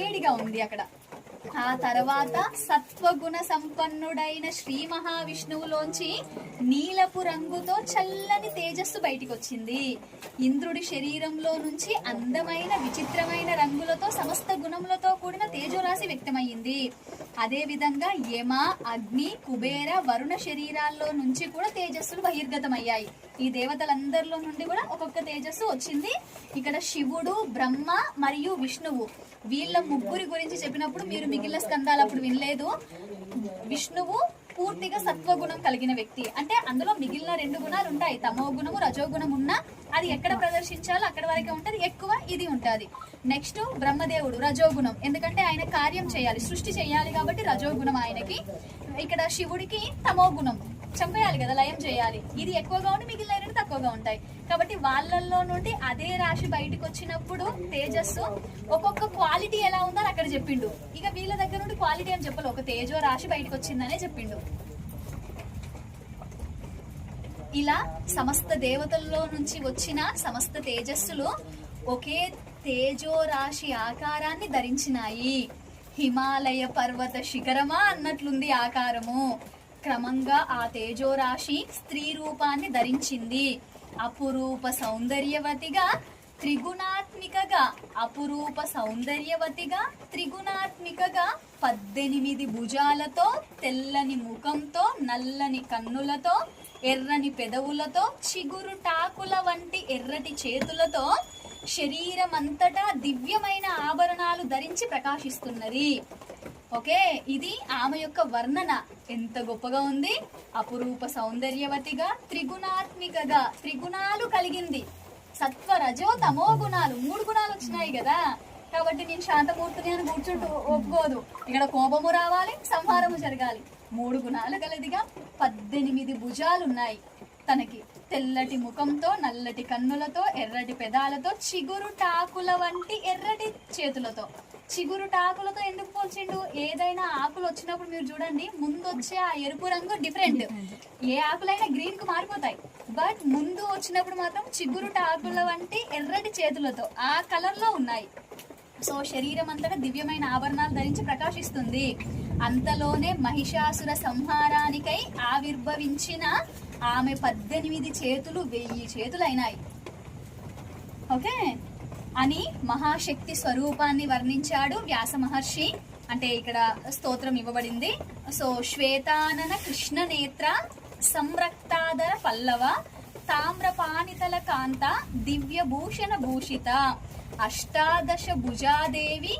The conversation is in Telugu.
వేడిగా ఉంది అక్కడ. ఆ తర్వాత సత్వగుణ సంపన్నుడైన శ్రీ మహావిష్ణువులోంచి నీలపు రంగుతో చల్లని తేజస్సు బయటికి వచ్చింది ఇంద్రుడి శరీరంలో నుంచి అందమైన విచిత్రమైన రంగులతో సమస్త గుణములతో కూడిన తేజోరాశి వ్యక్తమయ్యింది. అదేవిధంగా యమ అగ్ని కుబేర వరుణ శరీరాల్లో నుంచి కూడా తేజస్సులు బహిర్గతమయ్యాయి. ఈ దేవతలందరిలో నుండి కూడా ఒక్కొక్క తేజస్సు వచ్చింది. ఇక్కడ శివుడు బ్రహ్మ మరియు విష్ణువు. వీళ్ళ ముగ్గురి గురించి చెప్పినప్పుడు మీరు మిగిలిన స్కందాలు అప్పుడు వినలేదు. విష్ణువు పూర్తిగా సత్వగుణం కలిగిన వ్యక్తి. అంటే అందులో మిగిలిన రెండు గుణాలు ఉంటాయి. తమో గుణము రజో గుణం ఉన్నా అది ఎక్కడ ప్రదర్శించాలో అక్కడ వరకే ఉంటుంది. ఎక్కువ ఇది ఉంటుంది. నెక్స్ట్ బ్రహ్మదేవుడు రజోగుణం ఎందుకంటే ఆయన కార్యం చేయాలి సృష్టి చేయాలి కాబట్టి రజోగుణం ఆయనకి. ఇక్కడ శివుడికి తమో గుణం. చంపేయాలి కదా లయం చేయాలి. ఇది ఎక్కువగా ఉండి మిగిలిన రెండు తక్కువగా ఉంటాయి. కాబట్టి వాళ్ళల్లో నుండి అదే రాశి బయటకు వచ్చినప్పుడు తేజస్సు ఒక్కొక్క క్వాలిటీ ఎలా ఉందో అక్కడ చెప్పిండు. ఇక వీళ్ళ దగ్గర నుండి క్వాలిటీ అని చెప్పాలి. ఒక తేజో రాశి బయటకు వచ్చిందనే చెప్పిండు. ఇలా సమస్త దేవతల్లో నుంచి వచ్చిన సమస్త తేజస్సులు ఒకే తేజో రాశి ఆకారాన్ని ధరించినాయి. హిమాలయ పర్వత శిఖరమా అన్నట్లుంది ఆకారము. క్రమంగా ఆ తేజో రాశి స్త్రీ రూపాన్ని ధరించింది. అపురూప సౌందర్యవతిగా త్రిగుణాత్మికగా అపురూప సౌందర్యవతిగా త్రిగుణాత్మికగా పద్దెనిమిది భుజాలతో తెల్లని ముఖంతో నల్లని కన్నులతో ఎర్రని పెదవులతో చిగురు టాకుల వంటి ఎర్రటి చేతులతో శరీరమంతటా దివ్యమైన ఆభరణాలు ధరించి ప్రకాశిస్తున్నది. ఓకే ఇది ఆమె యొక్క వర్ణన. ఎంత గొప్పగా ఉంది. అపురూప సౌందర్యవతిగా త్రిగుణాత్మికగా త్రిగుణాలు కలిగింది. సత్వ రజో తమో గుణాలు మూడు గుణాలు వచ్చినాయి కదా. కాబట్టి నేను శాంతమూర్తిని అని కూర్చుంటూ ఒప్పుకోదు. ఇక్కడ కోపము రావాలి సంహారము జరగాలి. మూడు గుణాలు గలదిగా పద్దెనిమిది భుజాలు ఉన్నాయి తనకి తెల్లటి ముఖంతో నల్లటి కన్నులతో ఎర్రటి పెదాలతో చిగురు టాకుల వంటి ఎర్రటి చేతులతో. చిగురు టాకులతో ఎందుకు పోల్చిండు? ఏదైనా ఆకులు వచ్చినప్పుడు మీరు చూడండి ముందు వచ్చే ఆ ఎరుపు రంగు డిఫరెంట్ ఏ ఆకులైనా గ్రీన్కు మారిపోతాయి. బట్ ముందు వచ్చినప్పుడు మాత్రం చిగురు టాకుల వంటి ఎర్రటి చేతులతో ఆ కలర్లో ఉన్నాయి. సో శరీరం అంతటా దివ్యమైన ఆభరణాలు ధరించి ప్రకాశిస్తుంది. అంతలోనే మహిషాసుర సంహారానికై ఆవిర్భవించిన ఆమె పద్దెనిమిది చేతులు వెయ్యి చేతులు అయినాయి ఓకే? అని మహాశక్తి స్వరూపాన్ని వర్ణించాడు వ్యాస మహర్షి. అంటే ఇక్కడ స్తోత్రం ఇవ్వబడింది. సో శ్వేతానన కృష్ణ నేత్ర సంరక్తాదర పల్లవ తామ్రపానితల కాంత దివ్య భూషణ భూషిత. అష్టాదశ భుజాదేవి